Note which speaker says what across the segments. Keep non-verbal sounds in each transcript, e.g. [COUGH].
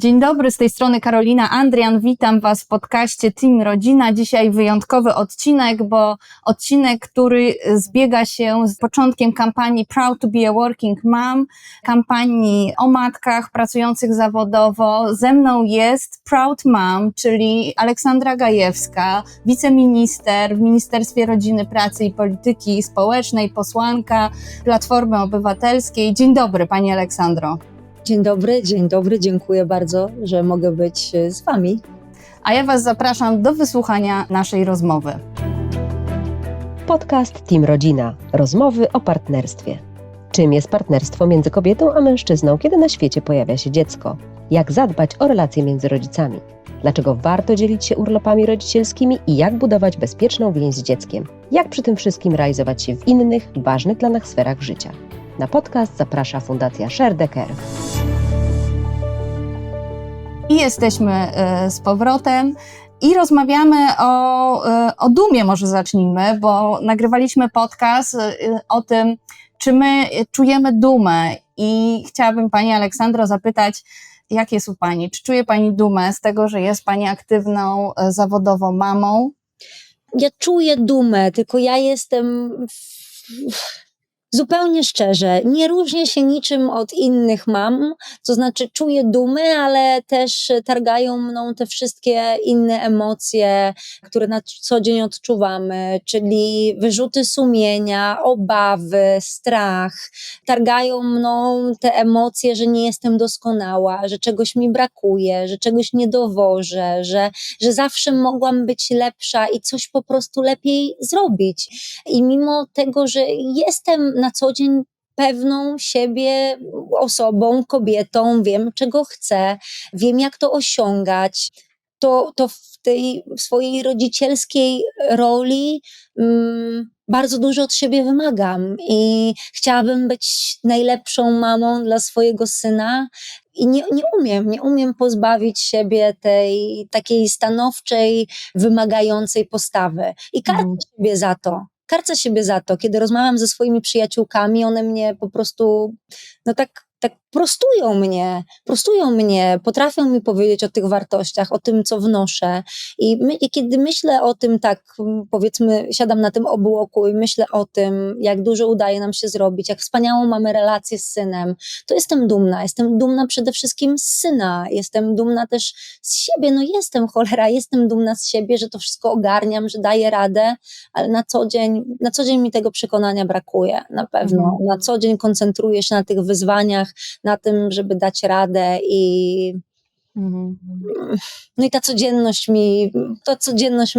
Speaker 1: Dzień dobry, z tej strony Karolina Andrian. Witam Was w podcaście Team Rodzina. Dzisiaj wyjątkowy odcinek, bo odcinek, który zbiega się z początkiem kampanii Proud to be a Working Mom, kampanii o matkach pracujących zawodowo. Ze mną jest Proud Mom, czyli Aleksandra Gajewska, wiceminister w Ministerstwie Rodziny, Pracy i Polityki Społecznej, posłanka Platformy Obywatelskiej. Dzień dobry, Pani Aleksandro.
Speaker 2: Dzień dobry, dzień dobry, dziękuję bardzo, że mogę być e, z Wami.
Speaker 1: A ja Was zapraszam do wysłuchania naszej rozmowy.
Speaker 3: Podcast Team Rodzina. Rozmowy o partnerstwie. Czym jest partnerstwo między kobietą a mężczyzną, kiedy na świecie pojawia się dziecko? Jak zadbać o relacje między rodzicami? Dlaczego warto dzielić się urlopami rodzicielskimi i jak budować bezpieczną więź z dzieckiem? Jak przy tym wszystkim realizować się w innych, ważnych dla nas sferach życia? Na podcast zaprasza Fundacja Share the Care.
Speaker 1: I jesteśmy e, z powrotem. I rozmawiamy o, e, o dumie, może zacznijmy, bo nagrywaliśmy podcast e, o tym, czy my czujemy dumę. I chciałabym Pani Aleksandro zapytać, jak jest u Pani? Czy czuje Pani dumę z tego, że jest Pani aktywną zawodowo mamą?
Speaker 2: Ja czuję dumę, tylko ja jestem. W Zupełnie szczerze, nie różnię się niczym od innych mam, to znaczy czuję dumę, ale też targają mną te wszystkie inne emocje, które na co dzień odczuwamy, czyli wyrzuty sumienia, obawy, strach. Targają mną te emocje, że nie jestem doskonała, że czegoś mi brakuje, że czegoś nie dowożę, że, że zawsze mogłam być lepsza i coś po prostu lepiej zrobić. I mimo tego, że jestem na co dzień pewną siebie osobą, kobietą, wiem czego chcę, wiem jak to osiągać. To, to w tej swojej rodzicielskiej roli mm, bardzo dużo od siebie wymagam i chciałabym być najlepszą mamą dla swojego syna. I nie, nie umiem, nie umiem pozbawić siebie tej takiej stanowczej, wymagającej postawy. I karmię mm. siebie za to karcę siebie za to. Kiedy rozmawiam ze swoimi przyjaciółkami, one mnie po prostu, no tak tak prostują mnie, prostują mnie, potrafią mi powiedzieć o tych wartościach, o tym, co wnoszę. I, my, i kiedy myślę o tym, tak powiedzmy, siadam na tym obłoku i myślę o tym, jak dużo udaje nam się zrobić, jak wspaniałą mamy relację z synem, to jestem dumna. Jestem dumna przede wszystkim z syna, jestem dumna też z siebie. No jestem, cholera, jestem dumna z siebie, że to wszystko ogarniam, że daję radę, ale na co dzień, na co dzień mi tego przekonania brakuje, na pewno. Mhm. Na co dzień koncentruję się na tych wyzwaniach, na tym, żeby dać radę i mhm. no i ta codzienność mi, to codzienność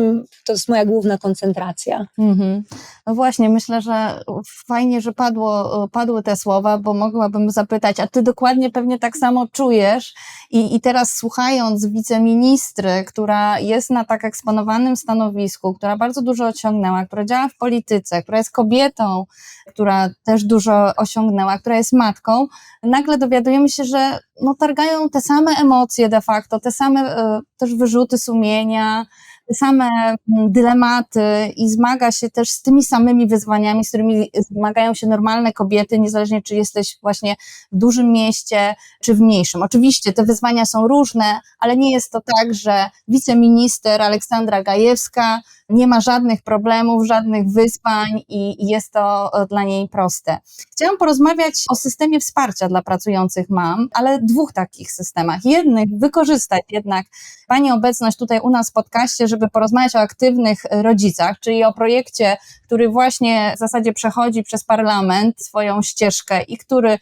Speaker 2: to jest moja główna koncentracja. Mhm.
Speaker 1: No właśnie, myślę, że fajnie, że padło, padły te słowa, bo mogłabym zapytać, a ty dokładnie pewnie tak samo czujesz i, i teraz słuchając wiceministry, która jest na tak eksponowanym stanowisku, która bardzo dużo osiągnęła, która działa w polityce, która jest kobietą, która też dużo osiągnęła, która jest matką, nagle dowiadujemy się, że no, targają te same emocje de facto, te same y, też wyrzuty sumienia, te same mm, dylematy i zmaga się też z tymi samymi wyzwaniami, z którymi zmagają się normalne kobiety, niezależnie czy jesteś właśnie w dużym mieście, czy w mniejszym. Oczywiście te wyzwania są różne, ale nie jest to tak, że wiceminister Aleksandra Gajewska nie ma żadnych problemów, żadnych wyzwań i jest to e, dla niej proste. Chciałam porozmawiać o systemie wsparcia dla pracujących mam, ale dwóch takich systemach. Jednych wykorzystać jednak Pani obecność tutaj u nas w podcaście, żeby porozmawiać o aktywnych rodzicach, czyli o projekcie, który właśnie w zasadzie przechodzi przez parlament swoją ścieżkę i który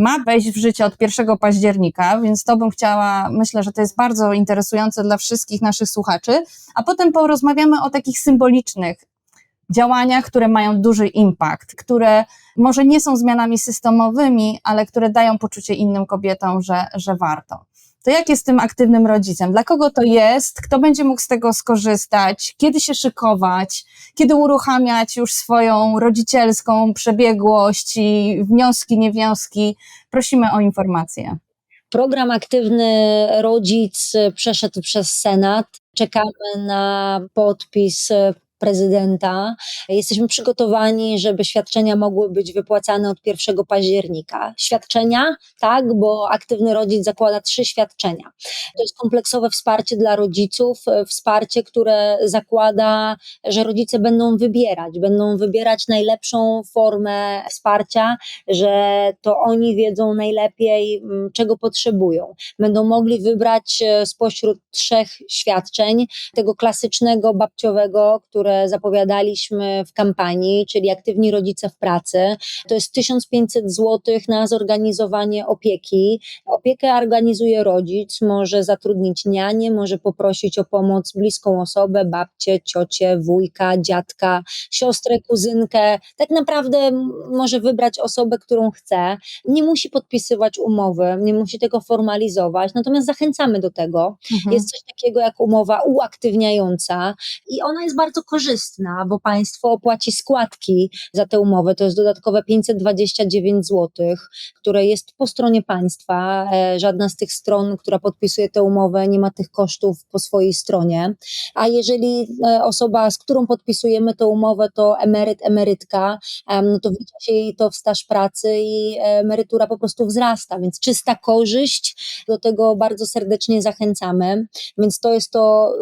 Speaker 1: ma wejść w życie od 1 października, więc to bym chciała, myślę, że to jest bardzo interesujące dla wszystkich naszych słuchaczy, a potem porozmawiamy o takich symbolicznych działaniach, które mają duży impact, które może nie są zmianami systemowymi, ale które dają poczucie innym kobietom, że, że warto to jak jest tym aktywnym rodzicem? Dla kogo to jest? Kto będzie mógł z tego skorzystać? Kiedy się szykować? Kiedy uruchamiać już swoją rodzicielską przebiegłość i wnioski, niewnioski? Prosimy o informacje.
Speaker 2: Program Aktywny Rodzic przeszedł przez Senat. Czekamy na podpis prezydenta. Jesteśmy przygotowani, żeby świadczenia mogły być wypłacane od 1 października. Świadczenia, tak, bo aktywny rodzic zakłada trzy świadczenia. To jest kompleksowe wsparcie dla rodziców, wsparcie, które zakłada, że rodzice będą wybierać, będą wybierać najlepszą formę wsparcia, że to oni wiedzą najlepiej, mm, czego potrzebują. Będą mogli wybrać e, spośród trzech świadczeń, tego klasycznego babciowego, które zapowiadaliśmy w kampanii, czyli aktywni rodzice w pracy. To jest 1500 zł na zorganizowanie opieki. Opiekę organizuje rodzic, może zatrudnić nianię, może poprosić o pomoc bliską osobę, babcię, ciocię, wujka, dziadka, siostrę, kuzynkę. Tak naprawdę może wybrać osobę, którą chce. Nie musi podpisywać umowy, nie musi tego formalizować, natomiast zachęcamy do tego.
Speaker 1: Mhm.
Speaker 2: Jest coś takiego jak umowa uaktywniająca i ona jest bardzo korzystna, bo państwo opłaci składki za tę umowę. To jest dodatkowe 529 zł, które jest po stronie państwa. E, Żadna z tych stron, która podpisuje tę umowę, nie ma tych kosztów po swojej stronie. A jeżeli e, osoba, z którą podpisujemy tę umowę, to emeryt, emerytka, em, no to wlicza się jej to w staż pracy i e, emerytura po prostu wzrasta, więc czysta korzyść. Do tego bardzo serdecznie zachęcamy. Więc to jest to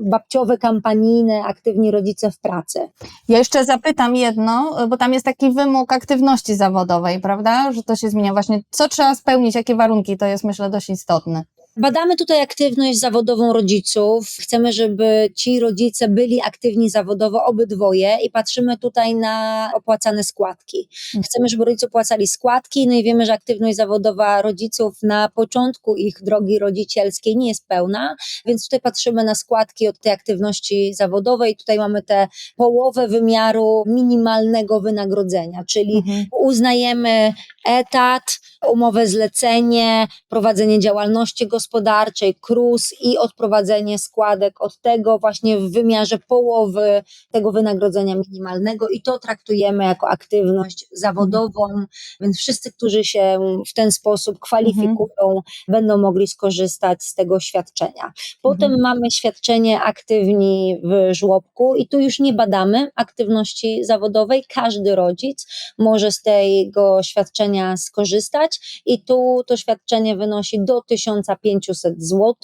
Speaker 2: babciowe, kampanijne, aktywni rodzice w pracy.
Speaker 1: Ja jeszcze zapytam jedno, bo tam jest taki wymóg aktywności zawodowej, prawda? Że to się zmienia właśnie. Co trzeba spełnić, jakie warunki? To jest myślę dość istotne.
Speaker 2: Badamy tutaj aktywność zawodową rodziców. Chcemy, żeby ci rodzice byli aktywni zawodowo, obydwoje, i patrzymy tutaj na opłacane składki. Chcemy, żeby rodzice opłacali składki, no i wiemy, że aktywność zawodowa rodziców na początku ich drogi rodzicielskiej nie jest pełna, więc tutaj patrzymy na składki od tej aktywności zawodowej. Tutaj mamy tę połowę wymiaru minimalnego wynagrodzenia, czyli
Speaker 1: Mhm.
Speaker 2: uznajemy etat, umowę zlecenie, prowadzenie działalności gospodarczej, KRUS i odprowadzenie składek od tego właśnie w wymiarze połowy tego wynagrodzenia minimalnego i to traktujemy jako aktywność zawodową, więc wszyscy, którzy się w ten sposób kwalifikują, będą mogli skorzystać z tego świadczenia. Potem
Speaker 1: Mhm.
Speaker 2: mamy świadczenie aktywni w żłobku i tu już nie badamy aktywności zawodowej, każdy rodzic może z tego świadczenia skorzystać i tu to świadczenie wynosi do 1500 zł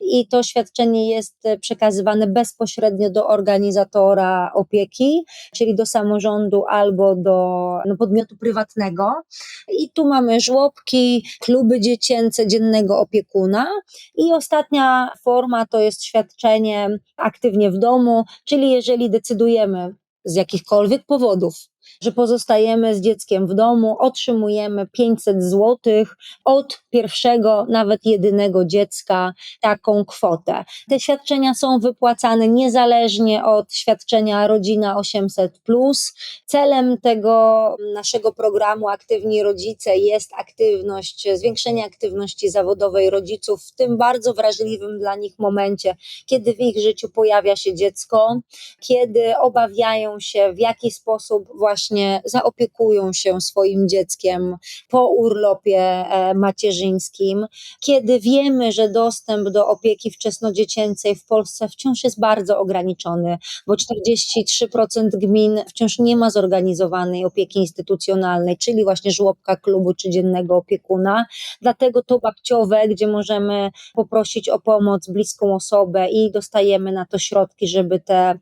Speaker 2: i to świadczenie jest e, przekazywane bezpośrednio do organizatora opieki, czyli do samorządu albo do no, podmiotu prywatnego. I tu mamy żłobki, kluby dziecięce, dziennego opiekuna i ostatnia forma to jest świadczenie aktywnie w domu, czyli jeżeli decydujemy z jakichkolwiek powodów, że pozostajemy z dzieckiem w domu, otrzymujemy 500 zł od pierwszego, nawet jedynego dziecka, taką kwotę. Te świadczenia są wypłacane niezależnie od świadczenia Rodzina 800. Celem tego naszego programu Aktywni Rodzice jest aktywność, zwiększenie aktywności zawodowej rodziców w tym bardzo wrażliwym dla nich momencie, kiedy w ich życiu pojawia się dziecko, kiedy obawiają się, w jaki sposób właśnie zaopiekują się swoim dzieckiem po urlopie e, macierzyńskim, kiedy wiemy, że dostęp do opieki wczesnodziecięcej w Polsce wciąż jest bardzo ograniczony, bo 43% gmin wciąż nie ma zorganizowanej opieki instytucjonalnej, czyli właśnie żłobka, klubu czy dziennego opiekuna. Dlatego to babciowe, gdzie możemy poprosić o pomoc bliską osobę i dostajemy na to środki, żeby tę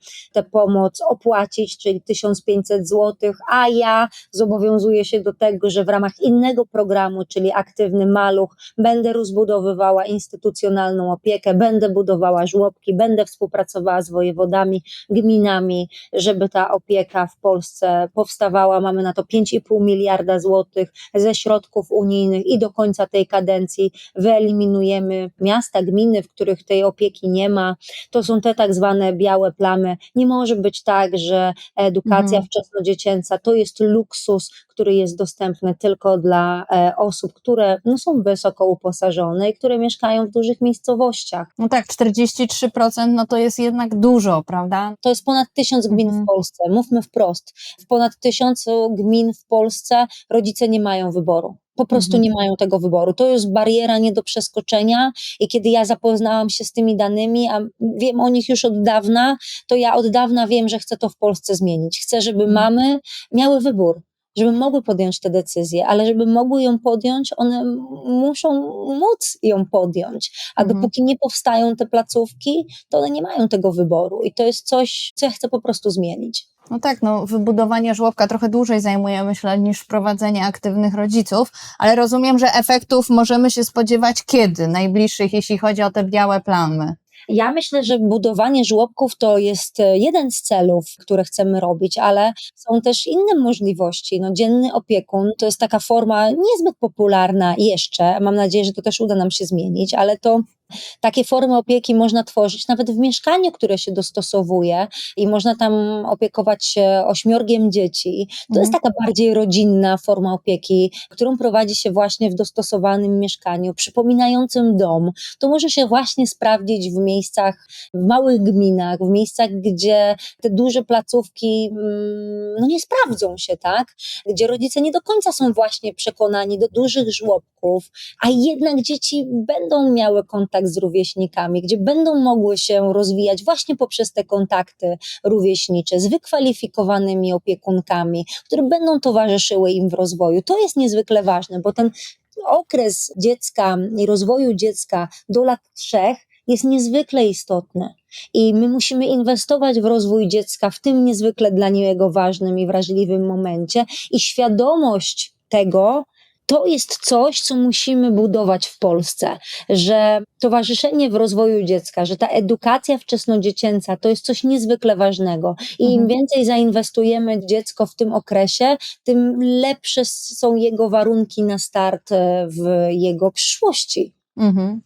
Speaker 2: pomoc opłacić, czyli 1500 zł, a ja zobowiązuję się do tego, że w ramach innego programu, czyli Aktywny Maluch, będę rozbudowywała instytucjonalną opiekę, będę budowała żłobki, będę współpracowała z wojewodami, gminami, żeby ta opieka w Polsce powstawała. Mamy na to 5,5 miliarda złotych ze środków unijnych i do końca tej kadencji wyeliminujemy miasta, gminy, w których tej opieki nie ma. To są te tak zwane białe plamy. Nie może być tak, że edukacja
Speaker 1: Mhm.
Speaker 2: wczesnodziecięca to jest luksus, który jest dostępny tylko dla e, osób, które no, są wysoko uposażone i które mieszkają w dużych miejscowościach.
Speaker 1: No tak, 43% no to jest jednak dużo, prawda?
Speaker 2: To jest ponad tysiąc gmin
Speaker 1: Mhm.
Speaker 2: w Polsce. Mówmy wprost. W ponad tysiącu gmin w Polsce rodzice nie mają wyboru. Po prostu
Speaker 1: Mhm.
Speaker 2: nie mają tego wyboru. To jest bariera nie do przeskoczenia i kiedy ja zapoznałam się z tymi danymi, a wiem o nich już od dawna, to ja od dawna wiem, że chcę to w Polsce zmienić. Chcę, żeby
Speaker 1: Mhm.
Speaker 2: mamy miały wybór, żeby mogły podjąć tę decyzję, ale żeby mogły ją podjąć, one muszą móc ją podjąć. A
Speaker 1: Mhm.
Speaker 2: dopóki nie powstają te placówki, to one nie mają tego wyboru i to jest coś, co ja chcę po prostu zmienić.
Speaker 1: No tak, no wybudowanie żłobka trochę dłużej zajmuje, myślę, niż wprowadzenie aktywnych rodziców, ale rozumiem, że efektów możemy się spodziewać kiedy? Najbliższych, jeśli chodzi o te białe plamy.
Speaker 2: Ja myślę, że budowanie żłobków to jest e, jeden z celów, które chcemy robić, ale są też inne możliwości. No, dzienny opiekun to jest taka forma niezbyt popularna jeszcze. Mam nadzieję, że to też uda nam się zmienić, ale to takie formy opieki można tworzyć nawet w mieszkaniu, które się dostosowuje i można tam opiekować się ośmiorgiem dzieci. To jest taka bardziej rodzinna forma opieki, którą prowadzi się właśnie w dostosowanym mieszkaniu, przypominającym dom. To może się właśnie sprawdzić w miejscach, w małych gminach, w miejscach, gdzie te duże placówki mm, no nie sprawdzą się, tak? Gdzie rodzice nie do końca są właśnie przekonani do dużych żłobków, a jednak dzieci będą miały kontakt z rówieśnikami, gdzie będą mogły się rozwijać właśnie poprzez te kontakty rówieśnicze z wykwalifikowanymi opiekunkami, które będą towarzyszyły im w rozwoju. To jest niezwykle ważne, bo ten okres dziecka i rozwoju dziecka do lat trzech jest niezwykle istotny. I my musimy inwestować w rozwój dziecka w tym niezwykle dla niego ważnym i wrażliwym momencie. I świadomość tego, to jest coś, co musimy budować w Polsce, że towarzyszenie w rozwoju dziecka, że ta edukacja wczesnodziecięca to jest coś niezwykle ważnego. I im
Speaker 1: Mhm.
Speaker 2: więcej zainwestujemy w dziecko w tym okresie, tym lepsze są jego warunki na start e, w jego przyszłości.
Speaker 1: Mhm.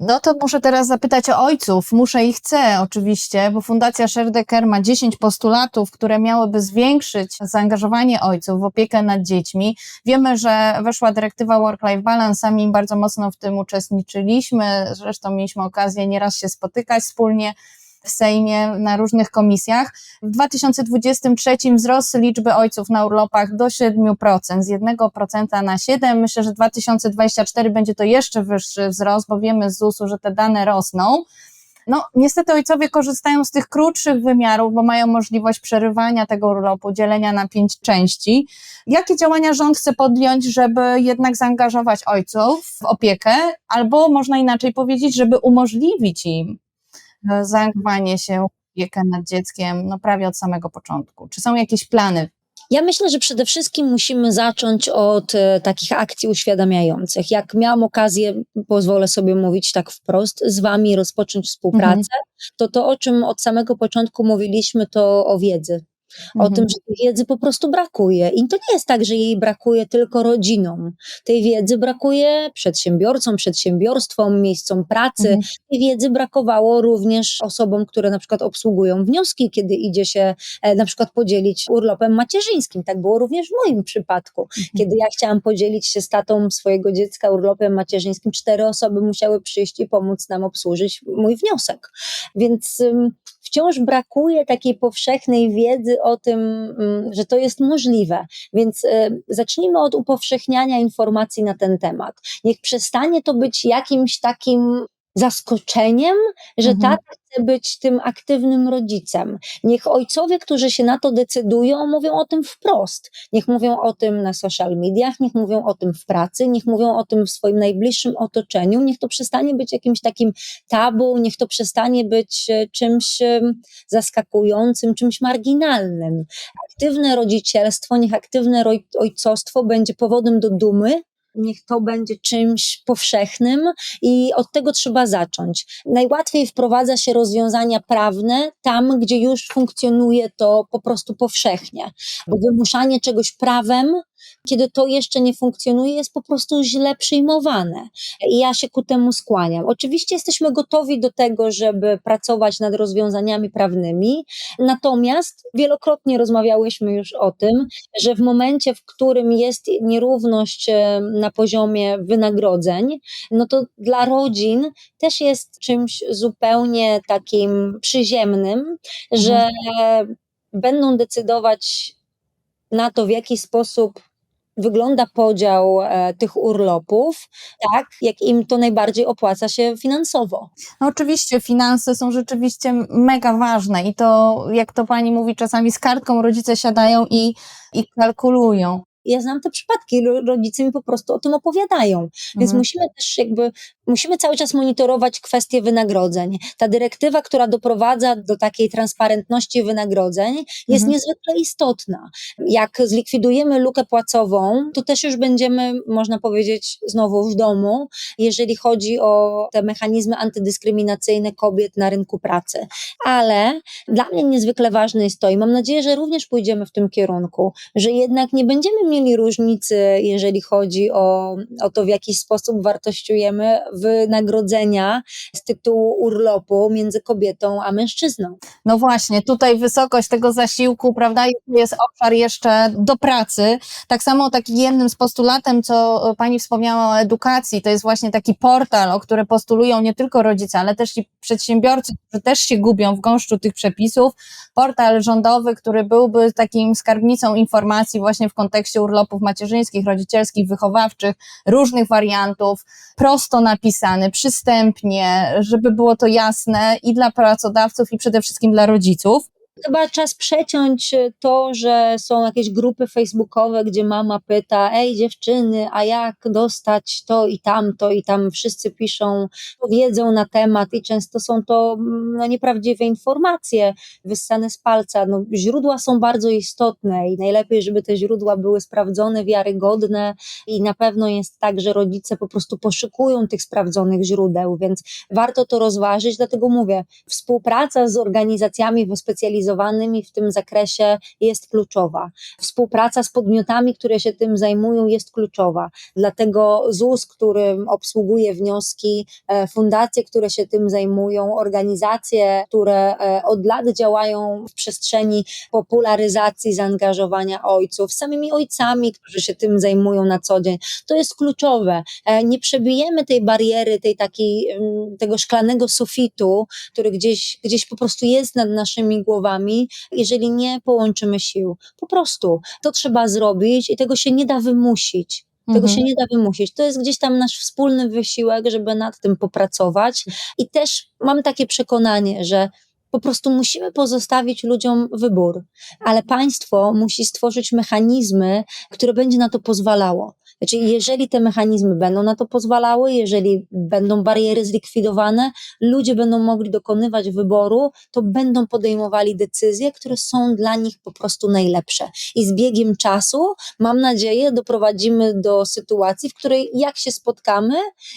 Speaker 1: No to muszę teraz zapytać o ojców. Muszę i chcę oczywiście, bo Fundacja Sherdecker ma 10 postulatów, które miałyby zwiększyć zaangażowanie ojców w opiekę nad dziećmi. Wiemy, że weszła dyrektywa Work-Life Balance, sami bardzo mocno w tym uczestniczyliśmy, zresztą mieliśmy okazję nieraz się spotykać wspólnie w Sejmie na różnych komisjach. W 2023 wzrost liczby ojców na urlopach do 7%, z 1% na 7%. Myślę, że 2024 będzie to jeszcze wyższy wzrost, bo wiemy z ZUS-u, że te dane rosną. No, niestety ojcowie korzystają z tych krótszych wymiarów, bo mają możliwość przerywania tego urlopu, dzielenia na pięć części. Jakie działania rząd chce podjąć, żeby jednak zaangażować ojców w opiekę, albo można inaczej powiedzieć, żeby umożliwić im zaangażowanie się w opiekę nad dzieckiem no, prawie od samego początku? Czy są jakieś plany?
Speaker 2: Ja myślę, że przede wszystkim musimy zacząć od e, takich akcji uświadamiających. Jak miałam okazję, pozwolę sobie mówić tak wprost, z Wami rozpocząć współpracę, to to, o czym od samego początku mówiliśmy, to o wiedzy. O
Speaker 1: Mhm.
Speaker 2: tym, że tej wiedzy po prostu brakuje. I to nie jest tak, że jej brakuje tylko rodzinom. Tej wiedzy brakuje przedsiębiorcom, przedsiębiorstwom, miejscom pracy.
Speaker 1: Mhm.
Speaker 2: Tej wiedzy brakowało również osobom, które na przykład obsługują wnioski, kiedy idzie się e, na przykład podzielić urlopem macierzyńskim. Tak było również w moim przypadku. Kiedy ja chciałam podzielić się z tatą swojego dziecka urlopem macierzyńskim, cztery osoby musiały przyjść i pomóc nam obsłużyć mój wniosek. Więc wciąż brakuje takiej powszechnej wiedzy o tym, ym, że to jest możliwe. Więc y, zacznijmy od upowszechniania informacji na ten temat. Niech przestanie to być jakimś takim zaskoczeniem, że
Speaker 1: Mhm.
Speaker 2: tata chce być tym aktywnym rodzicem. Niech ojcowie, którzy się na to decydują, mówią o tym wprost. Niech mówią o tym na social mediach, niech mówią o tym w pracy, niech mówią o tym w swoim najbliższym otoczeniu. Niech to przestanie być jakimś takim tabu, niech to przestanie być e, czymś em, zaskakującym, czymś marginalnym. Aktywne rodzicielstwo, niech aktywne ojcostwo będzie powodem do dumy. Niech to będzie czymś powszechnym i od tego trzeba zacząć. Najłatwiej wprowadza się rozwiązania prawne tam, gdzie już funkcjonuje to po prostu powszechnie, bo wymuszanie czegoś prawem, kiedy to jeszcze nie funkcjonuje, jest po prostu źle przyjmowane. I ja się ku temu skłaniam. Oczywiście jesteśmy gotowi do tego, żeby pracować nad rozwiązaniami prawnymi, natomiast wielokrotnie rozmawiałyśmy już o tym, że w momencie, w którym jest nierówność e, na poziomie wynagrodzeń, no to dla rodzin też jest czymś zupełnie takim przyziemnym, że będą decydować na to, w jaki sposób wygląda podział e, tych urlopów, tak jak im to najbardziej opłaca się finansowo.
Speaker 1: No oczywiście finanse są rzeczywiście mega ważne i to, jak to pani mówi, czasami z kartką rodzice siadają i, i kalkulują.
Speaker 2: Ja znam te przypadki, ro- rodzice mi po prostu o tym opowiadają. Więc
Speaker 1: Mhm.
Speaker 2: musimy też jakby, musimy cały czas monitorować kwestie wynagrodzeń. Ta dyrektywa, która doprowadza do takiej transparentności wynagrodzeń, jest
Speaker 1: Mhm.
Speaker 2: niezwykle istotna. Jak zlikwidujemy lukę płacową, to też już będziemy, można powiedzieć, znowu w domu, jeżeli chodzi o te mechanizmy antydyskryminacyjne kobiet na rynku pracy. Ale dla mnie niezwykle ważne jest to, i mam nadzieję, że również pójdziemy w tym kierunku, że jednak nie będziemy mieli różnicy, jeżeli chodzi o, o to, w jaki sposób wartościujemy wynagrodzenia z tytułu urlopu między kobietą a mężczyzną.
Speaker 1: No właśnie, tutaj wysokość tego zasiłku, prawda, jest obszar jeszcze do pracy. Tak samo taki jednym z postulatem, co pani wspomniała o edukacji, to jest właśnie taki portal, o który postulują nie tylko rodzice, ale też i przedsiębiorcy, którzy też się gubią w gąszczu tych przepisów. Portal rządowy, który byłby takim skarbnicą informacji właśnie w kontekście urlopów macierzyńskich, rodzicielskich, wychowawczych, różnych wariantów, prosto napisany, przystępnie, żeby było to jasne i dla pracodawców, i przede wszystkim dla rodziców.
Speaker 2: Chyba czas przeciąć e, to, że są jakieś grupy facebookowe, gdzie mama pyta, ej dziewczyny, a jak dostać to i tamto i tam wszyscy piszą, wiedzą na temat i często są to mm, no, nieprawdziwe informacje wyssane z palca. No, źródła są bardzo istotne i najlepiej, żeby te źródła były sprawdzone, wiarygodne i na pewno jest tak, że rodzice po prostu poszukują tych sprawdzonych źródeł, więc warto to rozważyć, dlatego mówię, współpraca z organizacjami wyspecjalizowanymi w tym zakresie jest kluczowa. Współpraca z podmiotami, które się tym zajmują, jest kluczowa. Dlatego ZUS, który obsługuje wnioski, e, fundacje, które się tym zajmują, organizacje, które e, od lat działają w przestrzeni popularyzacji zaangażowania ojców, samymi ojcami, którzy się tym zajmują na co dzień. To jest kluczowe. E, Nie przebijemy tej bariery, tej takiej, mm, tego szklanego sufitu, który gdzieś, gdzieś po prostu jest nad naszymi głowami, jeżeli nie połączymy sił. Po prostu to trzeba zrobić i tego się nie da wymusić. Tego
Speaker 1: Mhm.
Speaker 2: się nie da wymusić. To jest gdzieś tam nasz wspólny wysiłek, żeby nad tym popracować. I też mam takie przekonanie, że po prostu musimy pozostawić ludziom wybór, ale państwo musi stworzyć mechanizmy, które będzie na to pozwalało. Znaczy, jeżeli te mechanizmy będą na to pozwalały, jeżeli będą bariery zlikwidowane, ludzie będą mogli dokonywać wyboru, to będą podejmowali decyzje, które są dla nich po prostu najlepsze. I z biegiem czasu, mam nadzieję, doprowadzimy do sytuacji, w której jak się spotkamy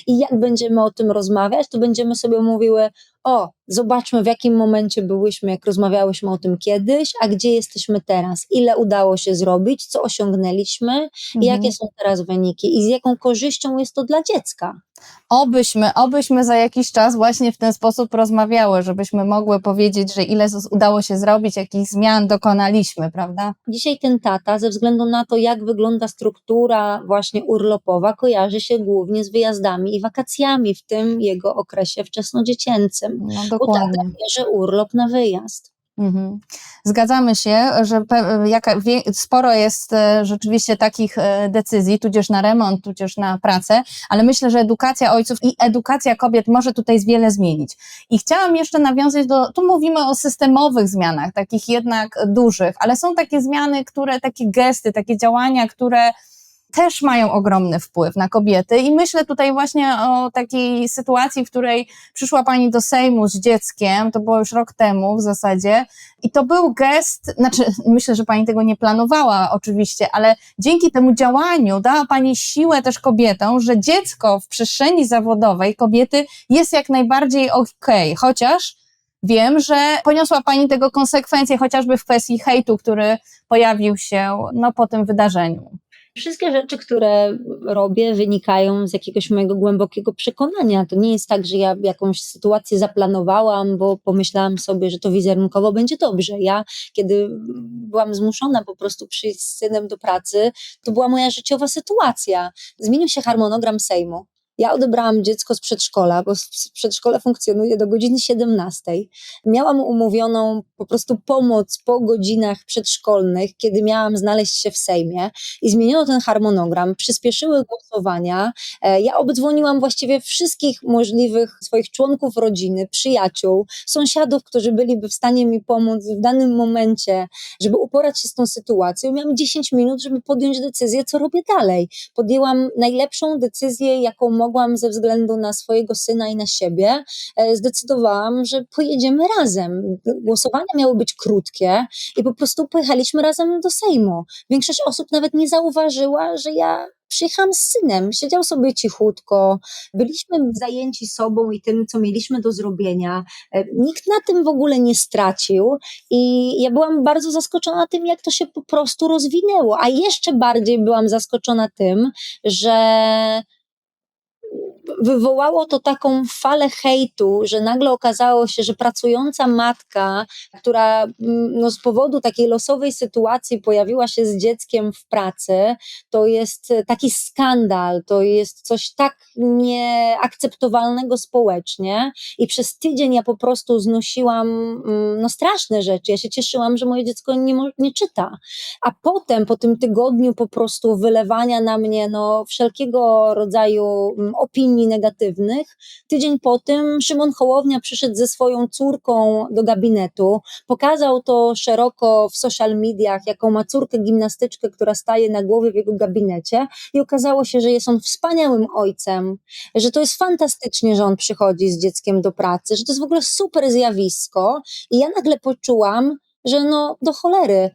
Speaker 2: i jak będziemy o tym rozmawiać, to będziemy sobie mówiły, o, zobaczmy w jakim momencie byłyśmy, jak rozmawiałyśmy o tym kiedyś, a gdzie jesteśmy teraz, ile udało się zrobić, co osiągnęliśmy
Speaker 1: Mhm.
Speaker 2: jakie są teraz wyniki i z jaką korzyścią jest to dla dziecka.
Speaker 1: Obyśmy, obyśmy za jakiś czas właśnie w ten sposób rozmawiały, żebyśmy mogły powiedzieć, że ile udało się zrobić, jakich zmian dokonaliśmy, prawda?
Speaker 2: Dzisiaj ten tata, ze względu na to, jak wygląda struktura właśnie urlopowa, kojarzy się głównie z wyjazdami i wakacjami w tym jego okresie wczesnodziecięcym.
Speaker 1: No
Speaker 2: Bo tata
Speaker 1: dokładnie.
Speaker 2: bierze urlop na wyjazd.
Speaker 1: Mhm. Zgadzamy się, że sporo jest e, rzeczywiście takich e, decyzji, tudzież na remont, tudzież na pracę, ale myślę, że edukacja ojców i edukacja kobiet może tutaj wiele zmienić. I chciałam jeszcze nawiązać do, tu mówimy o systemowych zmianach, takich jednak dużych, ale są takie zmiany, które, takie gesty, takie działania, które też mają ogromny wpływ na kobiety. I myślę tutaj właśnie o takiej sytuacji, w której przyszła pani do Sejmu z dzieckiem, to było już rok temu w zasadzie, i to był gest, znaczy [LAUGHS] myślę, że pani tego nie planowała oczywiście, ale dzięki temu działaniu dała pani siłę też kobietom, że dziecko w przestrzeni zawodowej kobiety jest jak najbardziej okej, chociaż wiem, że poniosła pani tego konsekwencje chociażby w kwestii hejtu, który pojawił się no, po tym wydarzeniu.
Speaker 2: Wszystkie rzeczy, które robię, wynikają z jakiegoś mojego głębokiego przekonania. To nie jest tak, że ja jakąś sytuację zaplanowałam, bo pomyślałam sobie, że to wizerunkowo będzie dobrze. Ja, kiedy byłam zmuszona po prostu przyjść z synem do pracy, to była moja życiowa sytuacja. Zmienił się harmonogram Sejmu. Ja odebrałam dziecko z przedszkola, bo przedszkole funkcjonuje do godziny 17. Miałam umówioną po prostu pomoc po godzinach przedszkolnych, kiedy miałam znaleźć się w Sejmie i zmieniono ten harmonogram, przyspieszyły głosowania. E, Ja obdzwoniłam właściwie wszystkich możliwych swoich członków rodziny, przyjaciół, sąsiadów, którzy byliby w stanie mi pomóc w danym momencie, żeby uporać się z tą sytuacją. Miałam 10 minut, żeby podjąć decyzję, co robię dalej. Podjęłam najlepszą decyzję, jaką mogłam ze względu na swojego syna i na siebie. E, Zdecydowałam, że pojedziemy razem. Głosowania miały być krótkie i po prostu pojechaliśmy razem do Sejmu. Większość osób nawet nie zauważyła, że ja przyjechałam z synem. Siedział sobie cichutko, byliśmy zajęci sobą i tym, co mieliśmy do zrobienia. E, Nikt na tym w ogóle nie stracił i ja byłam bardzo zaskoczona tym, jak to się po prostu rozwinęło, a jeszcze bardziej byłam zaskoczona tym, że wywołało to taką falę hejtu, że nagle okazało się, że pracująca matka, która mm, no, z powodu takiej losowej sytuacji pojawiła się z dzieckiem w pracy, to jest e, taki skandal, to jest coś tak nieakceptowalnego społecznie i przez tydzień ja po prostu znosiłam mm, no, straszne rzeczy. Ja się cieszyłam, że moje dziecko nie, nie czyta. A potem, po tym tygodniu po prostu wylewania na mnie no, wszelkiego rodzaju mm, opinii negatywnych, tydzień po tym Szymon Hołownia przyszedł ze swoją córką do gabinetu, pokazał to szeroko w social mediach, jaką ma córkę gimnastyczkę, która staje na głowie w jego gabinecie. I okazało się, że jest on wspaniałym ojcem, że to jest fantastycznie, że on przychodzi z dzieckiem do pracy, że to jest w ogóle super zjawisko. I ja nagle poczułam, że no do cholery,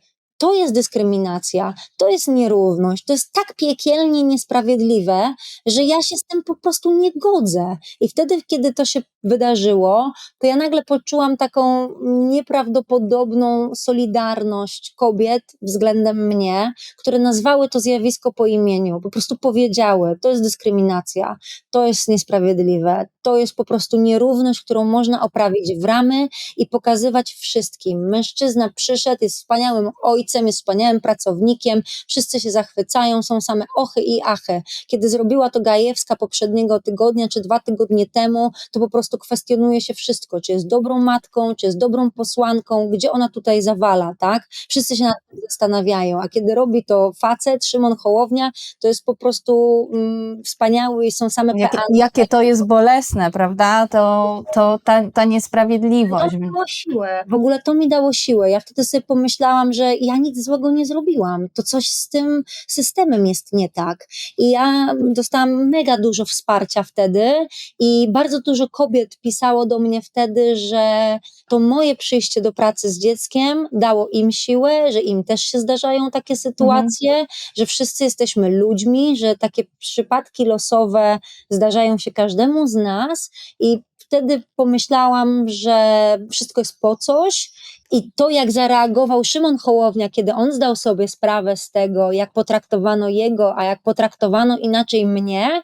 Speaker 2: to jest dyskryminacja, to jest nierówność, to jest tak piekielnie niesprawiedliwe, że ja się z tym po prostu nie godzę. I wtedy, kiedy to się wydarzyło, to ja nagle poczułam taką nieprawdopodobną solidarność kobiet względem mnie, które nazwały to zjawisko po imieniu, po prostu powiedziały: to jest dyskryminacja, to jest niesprawiedliwe, to jest po prostu nierówność, którą można oprawić w ramy i pokazywać wszystkim. Mężczyzna przyszedł, jest wspaniałym ojcem, jest wspaniałym pracownikiem, wszyscy się zachwycają, są same ochy i achy. Kiedy zrobiła to Gajewska poprzedniego tygodnia czy dwa tygodnie temu, to po prostu kwestionuje się wszystko, czy jest dobrą matką, czy jest dobrą posłanką, gdzie ona tutaj zawala, tak? Wszyscy się nad tym zastanawiają, a kiedy robi to facet, Szymon Hołownia, to jest po prostu mm, wspaniały i są same
Speaker 1: Jakie, jakie to jest bolesne, prawda? To, to ta, ta niesprawiedliwość.
Speaker 2: To mi dało siłę. W ogóle to mi dało siłę. Ja wtedy sobie pomyślałam, że ja nic złego nie zrobiłam. To coś z tym systemem jest nie tak. I ja dostałam mega dużo wsparcia wtedy i bardzo dużo kobiet pisało do mnie wtedy, że to moje przyjście do pracy z dzieckiem dało im siłę, że im też się zdarzają takie sytuacje, że wszyscy jesteśmy ludźmi, że takie przypadki losowe zdarzają się każdemu z nas i wtedy pomyślałam, że wszystko jest po coś. I to, jak zareagował Szymon Hołownia, kiedy on zdał sobie sprawę z tego, jak potraktowano jego, a jak potraktowano inaczej mnie,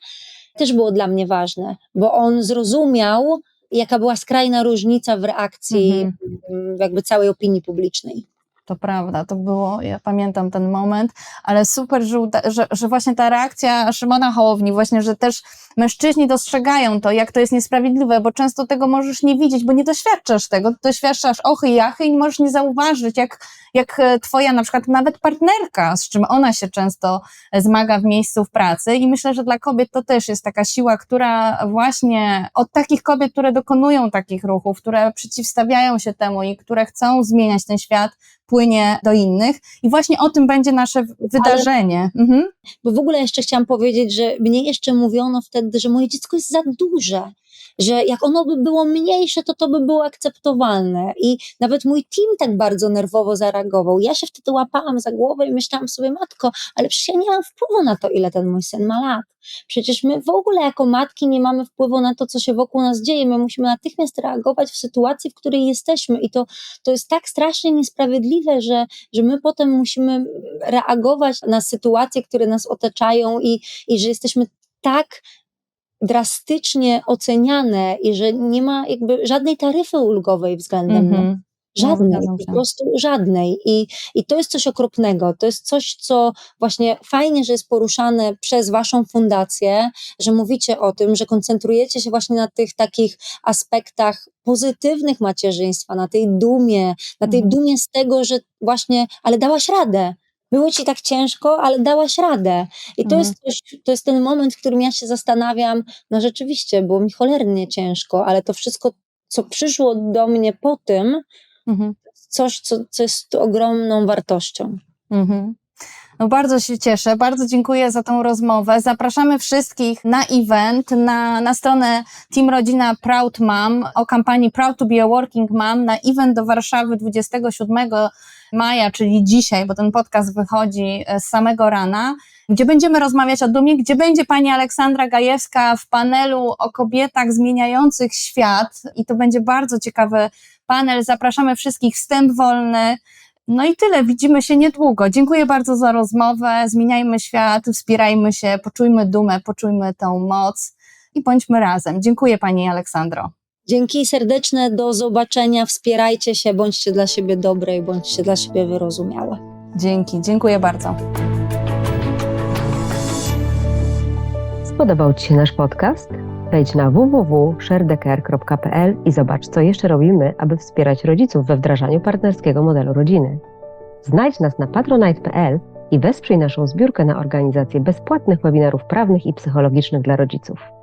Speaker 2: też było dla mnie ważne, bo on zrozumiał, jaka była skrajna różnica w reakcji
Speaker 1: Mhm.
Speaker 2: jakby całej opinii publicznej.
Speaker 1: To prawda, to było, ja pamiętam ten moment, ale super, że, że, właśnie ta reakcja Szymona Hołowni, właśnie, że też mężczyźni dostrzegają to, jak to jest niesprawiedliwe, bo często tego możesz nie widzieć, bo nie doświadczasz tego, doświadczasz ochy i jachy i możesz nie zauważyć, jak, jak e, twoja na przykład nawet partnerka, z czym ona się często zmaga w miejscu w pracy. I myślę, że dla kobiet to też jest taka siła, która właśnie od takich kobiet, które dokonują takich ruchów, które przeciwstawiają się temu i które chcą zmieniać ten świat, płynie do innych i właśnie o tym będzie nasze wydarzenie. Mhm.
Speaker 2: Bo w ogóle jeszcze chciałam powiedzieć, że mnie jeszcze mówiono wtedy, że moje dziecko jest za duże. Że jak ono by było mniejsze, to to by było akceptowalne. I nawet mój team tak bardzo nerwowo zareagował. Ja się wtedy łapałam za głowę i myślałam sobie, matko, ale przecież ja nie mam wpływu na to, ile ten mój syn ma lat. Przecież my w ogóle jako matki nie mamy wpływu na to, co się wokół nas dzieje. My musimy natychmiast reagować w sytuacji, w której jesteśmy. I to, to jest tak strasznie niesprawiedliwe, że, że my potem musimy reagować na sytuacje, które nas otaczają i, i że jesteśmy tak drastycznie oceniane i że nie ma jakby żadnej taryfy ulgowej względem.
Speaker 1: Mhm.
Speaker 2: Żadnej,
Speaker 1: zgadzam
Speaker 2: po prostu żadnej. I, I to jest coś okropnego. To jest coś, co właśnie fajnie, że jest poruszane przez Waszą fundację, że mówicie o tym, że koncentrujecie się właśnie na tych takich aspektach pozytywnych macierzyństwa, na tej dumie, na tej
Speaker 1: Mhm.
Speaker 2: dumie z tego, że właśnie, ale dałaś radę. Było ci tak ciężko, ale dałaś radę. I to
Speaker 1: Mhm.
Speaker 2: jest coś, to jest ten moment, w którym ja się zastanawiam, no rzeczywiście, było mi cholernie ciężko, ale to wszystko, co przyszło do mnie po tym,
Speaker 1: Mhm.
Speaker 2: coś, co, co jest ogromną wartością.
Speaker 1: Mhm. No bardzo się cieszę, bardzo dziękuję za tą rozmowę. Zapraszamy wszystkich na event, na, na stronę Team Rodzina Proud Mom o kampanii Proud to be a Working Mom na event do Warszawy 27 maja, czyli dzisiaj, bo ten podcast wychodzi e, z samego rana, gdzie będziemy rozmawiać o dumie, gdzie będzie pani Aleksandra Gajewska w panelu o kobietach zmieniających świat i to będzie bardzo ciekawy panel. Zapraszamy wszystkich, wstęp wolny. No i tyle, widzimy się niedługo. Dziękuję bardzo za rozmowę. Zmieniajmy świat, wspierajmy się, poczujmy dumę, poczujmy tą moc i bądźmy razem. Dziękuję Pani Aleksandro.
Speaker 2: Dzięki serdeczne, do zobaczenia, wspierajcie się, bądźcie dla siebie dobre i bądźcie dla siebie wyrozumiałe.
Speaker 1: Dzięki, dziękuję bardzo.
Speaker 3: Spodobał Ci się nasz podcast? Wejdź na www.sharedeker.pl i zobacz, co jeszcze robimy, aby wspierać rodziców we wdrażaniu partnerskiego modelu rodziny. Znajdź nas na patronite.pl i wesprzyj naszą zbiórkę na organizację bezpłatnych webinarów prawnych i psychologicznych dla rodziców.